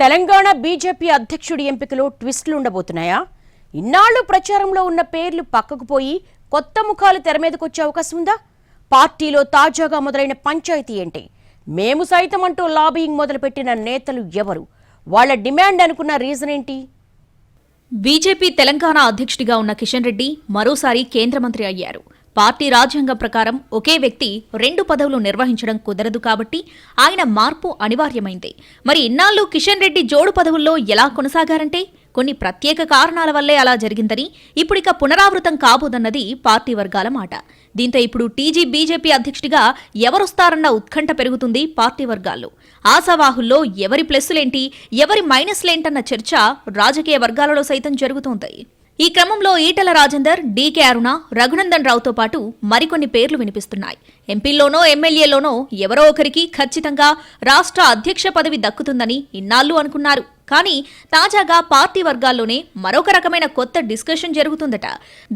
Telangana BJP అధ్యక్షుడి ఎంపికలో ట్విస్టులు ఉండబోతున్నాయా? ఇన్నాళ్ళు ప్రచారంలో ఉన్న పేర్లు పక్కకు పోయి కొత్త ముఖాలు తెర మీదకొచ్చే అవకాశం ఉందా? పార్టీలో తాజాగా మొదలైన పంచాయతీ ఏంటి? మేము సైతం అంటూ లాబియింగ్ మొదలుపెట్టిన నేతలు ఎవరు? వాళ్ళ డిమాండ్ అనుకున్న రీజన్ ఏంటి? బీజేపీ తెలంగాణ అధ్యక్షుడిగా ఉన్న కిషన్ రెడ్డి మరోసారి కేంద్ర మంత్రి అయ్యారు. పార్టీ రాజ్యాంగం ప్రకారం ఒకే వ్యక్తి రెండు పదవులు నిర్వహించడం కుదరదు కాబట్టి ఆయన మార్పు అనివార్యమైంది. మరి ఇన్నాళ్ళు కిషన్ రెడ్డి జోడు పదవుల్లో ఎలా కొనసాగారంటే? కొన్ని ప్రత్యేక కారణాల వల్లే అలా జరిగిందని ఇప్పుడిక పునరావృతం కాబోదన్నది పార్టీ వర్గాల మాట. దీంతో ఇప్పుడు టీజీ బీజేపీ అధ్యక్షుడిగా ఎవరొస్తారన్న ఉత్కంఠ పెరుగుతుంది పార్టీ వర్గాల్లో. ఆశావాహుల్లో ఎవరి ప్లస్సులేంటి ఎవరి మైనస్లేంటన్న చర్చ రాజకీయ వర్గాలలో సైతం జరుగుతోంది. ఈ క్రమంలో ఈటల రాజేందర్ డీకే అరుణ రఘునందన్ రావుతో పాటు మరికొన్ని పేర్లు వినిపిస్తున్నాయి. ఎంపీల్లోనో ఎమ్మెల్యేలోనో ఎవరో ఒకరికి ఖచ్చితంగా రాష్ట్ర అధ్యక్ష పదవి దక్కుతుందని ఇన్నాళ్ళు అనుకున్నారు. కానీ తాజాగా పార్టీ వర్గాల్లోనే మరొక రకమైన కొత్త డిస్కషన్ జరుగుతుందట.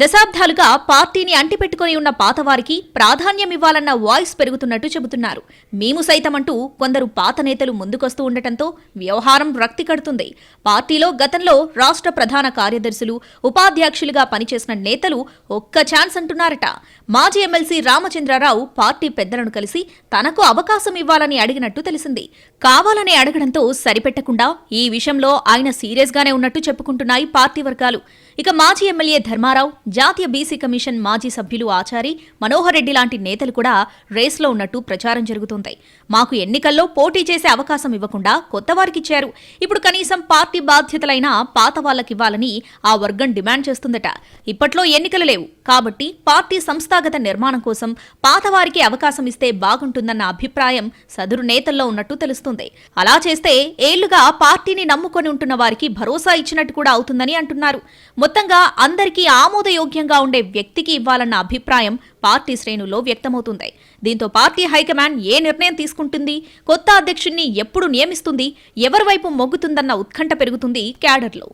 దశాబ్దాలుగా పార్టీని అంటిపెట్టుకుని ఉన్న పాతవారికి ప్రాధాన్యం ఇవ్వాలన్న వాయిస్ పెరుగుతున్నట్టు చెబుతున్నారు. మేము సైతం అంటూ కొందరు పాత నేతలు ముందుకొస్తూ ఉండటంతో వ్యవహారం రక్తి కడుతుంది. పార్టీలో గతంలో రాష్ట్ర ప్రధాన కార్యదర్శులు ఉపాధ్యక్షులుగా పనిచేసిన నేతలు ఒక్క ఛాన్స్ అంటున్నారట. మాజీ ఎమ్మెల్సీ రామచంద్రరావు పార్టీ పెద్దలను కలిసి తనకు అవకాశం ఇవ్వాలని అడిగినట్టు తెలిసింది. కావాలని అడగడంతో సరిపెట్టకుండా ఈ విషయంలో ఆయన సీరియస్ గానే ఉన్నట్టు చెప్పుకుంటున్నాయి పార్టీ వర్గాలు. ఇక మాజీ ఎమ్మెల్యే ధర్మారావు జాతీయ బీసీ కమిషన్ మాజీ సభ్యులు ఆచారి మనోహర్ రెడ్డి లాంటి నేతలు కూడా రేస్లో ఉన్నట్టు ప్రచారం జరుగుతోంది. మాకు ఎన్నికల్లో పోటీ చేసే అవకాశం ఇవ్వకుండా కొత్త వారికిచ్చారు ఇప్పుడు కనీసం పార్టీ బాధ్యతలైన పాత వాళ్ళకివ్వాలని ఆ వర్గం డిమాండ్ చేస్తుందట. ఇప్పట్లో ఎన్నికలు లేవు. కాబట్టి పార్టీ సంస్థాగత నిర్మాణం కోసం పాతవారి వారికి అవకాశం ఇస్తే బాగుంటుందన్న అభిప్రాయం సదురు నేతల్లో ఉన్నట్టు తెలుస్తుంది. అలా చేస్తే ఏళ్ళుగా పార్టీని నమ్ముకొని ఉంటున్న వారికి భరోసా ఇచ్చినట్టు కూడా అవుతుందని అంటున్నారు. మొత్తంగా అందరికీ ఆమోదయోగ్యంగా ఉండే వ్యక్తికి ఇవ్వాలన్న అభిప్రాయం పార్టీ శ్రేణుల్లో వ్యక్తమవుతుంది. దీంతో పార్టీ హైకమాండ్ ఏ నిర్ణయం తీసుకుంటుంది? కొత్త అధ్యక్షుణ్ణి ఎప్పుడు నియమిస్తుంది? ఎవరి వైపు మొగ్గుతుందన్న ఉత్కంఠ పెరుగుతుంది క్యాడర్లో.